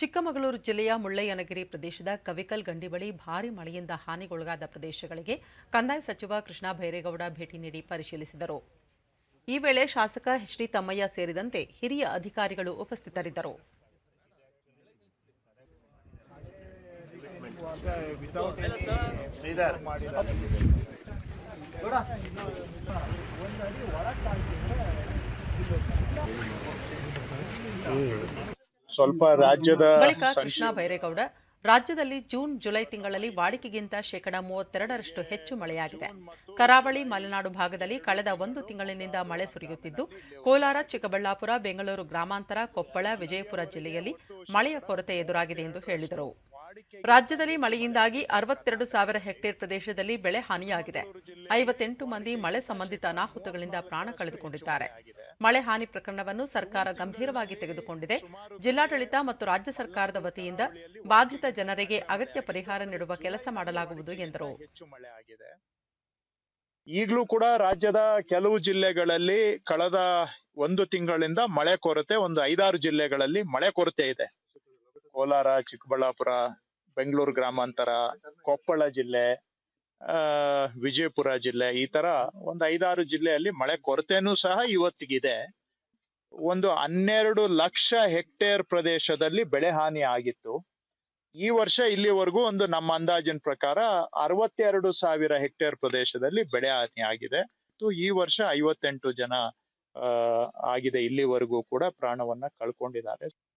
ಚಿಕ್ಕಮಗಳೂರು ಜಿಲ್ಲೆಯ ಮುಳ್ಳಯ್ಯನಗಿರಿ ಪ್ರದೇಶದ ಕವಿಕಲ್ ಗಂಡಿ ಬಳಿ ಭಾರೀ ಮಳೆಯಿಂದ ಹಾನಿಗೊಳಗಾದ ಪ್ರದೇಶಗಳಿಗೆ ಕಂದಾಯ ಸಚಿವ ಕೃಷ್ಣ ಭೈರೇಗೌಡ ಭೇಟಿ ನೀಡಿ ಪರಿಶೀಲಿಸಿದರು. ಈ ವೇಳೆ ಶಾಸಕ ಎಚ್ ಡಿ ತಮ್ಮಯ್ಯ ಸೇರಿದಂತೆ ಹಿರಿಯ ಅಧಿಕಾರಿಗಳು ಉಪಸ್ಥಿತರಿದ್ದರು. ಸ್ವಲ್ಪ ರಾಜ್ಯದ ಬಳಿಕ ಕೃಷ್ಣ ಬೈರೇಗೌಡ ರಾಜ್ಯದಲ್ಲಿ ಜೂನ್ ಜುಲೈ ತಿಂಗಳಲ್ಲಿ ವಾಡಿಕೆಗಿಂತ ಶೇಕಡ ಮೂವತ್ತೆರಡರಷ್ಟು ಹೆಚ್ಚು ಮಳೆಯಾಗಿದೆ. ಕರಾವಳಿ ಮಲೆನಾಡು ಭಾಗದಲ್ಲಿ ಕಳೆದ ಒಂದು ತಿಂಗಳಿನಿಂದ ಮಳೆ ಸುರಿಯುತ್ತಿದ್ದು ಕೋಲಾರ ಚಿಕ್ಕಬಳ್ಳಾಪುರ ಬೆಂಗಳೂರು ಗ್ರಾಮಾಂತರ ಕೊಪ್ಪಳ ವಿಜಯಪುರ ಜಿಲ್ಲೆಯಲ್ಲಿ ಮಳೆಯ ಕೊರತೆ ಎದುರಾಗಿದೆ ಎಂದು ಹೇಳಿದರು. ರಾಜ್ಯದಲ್ಲಿ ಮಳೆಯಿಂದಾಗಿ ಅರವತ್ತೆರಡು ಸಾವಿರ ಹೆಕ್ಟೇರ್ ಪ್ರದೇಶದಲ್ಲಿ ಬೆಳೆ ಹಾನಿಯಾಗಿದೆ. ಐವತ್ತೆಂಟು ಮಂದಿ ಮಳೆ ಸಂಬಂಧಿತ ಅನಾಹುತಗಳಿಂದ ಪ್ರಾಣ ಕಳೆದುಕೊಂಡಿದ್ದಾರೆ. ಮಳೆ ಹಾನಿ ಪ್ರಕರಣವನ್ನು ಸರ್ಕಾರ ಗಂಭೀರವಾಗಿ ತೆಗೆದುಕೊಂಡಿದೆ. ಜಿಲ್ಲಾಡಳಿತ ಮತ್ತು ರಾಜ್ಯ ಸರ್ಕಾರದ ವತಿಯಿಂದ ಬಾಧಿತ ಜನರಿಗೆ ಅಗತ್ಯ ಪರಿಹಾರ ನೀಡುವ ಕೆಲಸ ಮಾಡಲಾಗುವುದು ಎಂದರು. ಈಗಲೂ ಕೂಡ ರಾಜ್ಯದ ಕೆಲವು ಜಿಲ್ಲೆಗಳಲ್ಲಿ ಕಳೆದ ಒಂದು ತಿಂಗಳಿಂದ ಮಳೆ ಕೊರತೆ ಒಂದು ಐದಾರು ಜಿಲ್ಲೆಗಳಲ್ಲಿ ಮಳೆ ಕೊರತೆ ಇದೆ. ಕೋಲಾರ ಚಿಕ್ಕಬಳ್ಳಾಪುರ ಬೆಂಗಳೂರು ಗ್ರಾಮಾಂತರ, ಕೊಪ್ಪಳ ಜಿಲ್ಲೆ, ಆ, ವಿಜಯಪುರ ಜಿಲ್ಲೆ ಈ ತರ ಒಂದು ಐದಾರು ಜಿಲ್ಲೆಯಲ್ಲಿ ಮಳೆ ಕೊರತೆನೂ ಸಹ ಇವತ್ತಿಗಿದೆ. ಒಂದು ಹನ್ನೆರಡು ಲಕ್ಷ ಹೆಕ್ಟೇರ್ ಪ್ರದೇಶದಲ್ಲಿ ಬೆಳೆ ಹಾನಿ ಆಗಿತ್ತು. ಈ ವರ್ಷ ಇಲ್ಲಿವರೆಗೂ ಒಂದು ನಮ್ಮ ಅಂದಾಜಿನ ಪ್ರಕಾರ ಅರವತ್ತೆರಡು ಸಾವಿರ ಹೆಕ್ಟೇರ್ ಪ್ರದೇಶದಲ್ಲಿ ಬೆಳೆ ಹಾನಿ ಆಗಿದೆ. ಈ ವರ್ಷ ಐವತ್ತೆಂಟು ಜನ ಆಗಿದೆ. ಇಲ್ಲಿವರೆಗೂ ಕೂಡ ಪ್ರಾಣವನ್ನ ಕಳ್ಕೊಂಡಿದ್ದಾರೆ.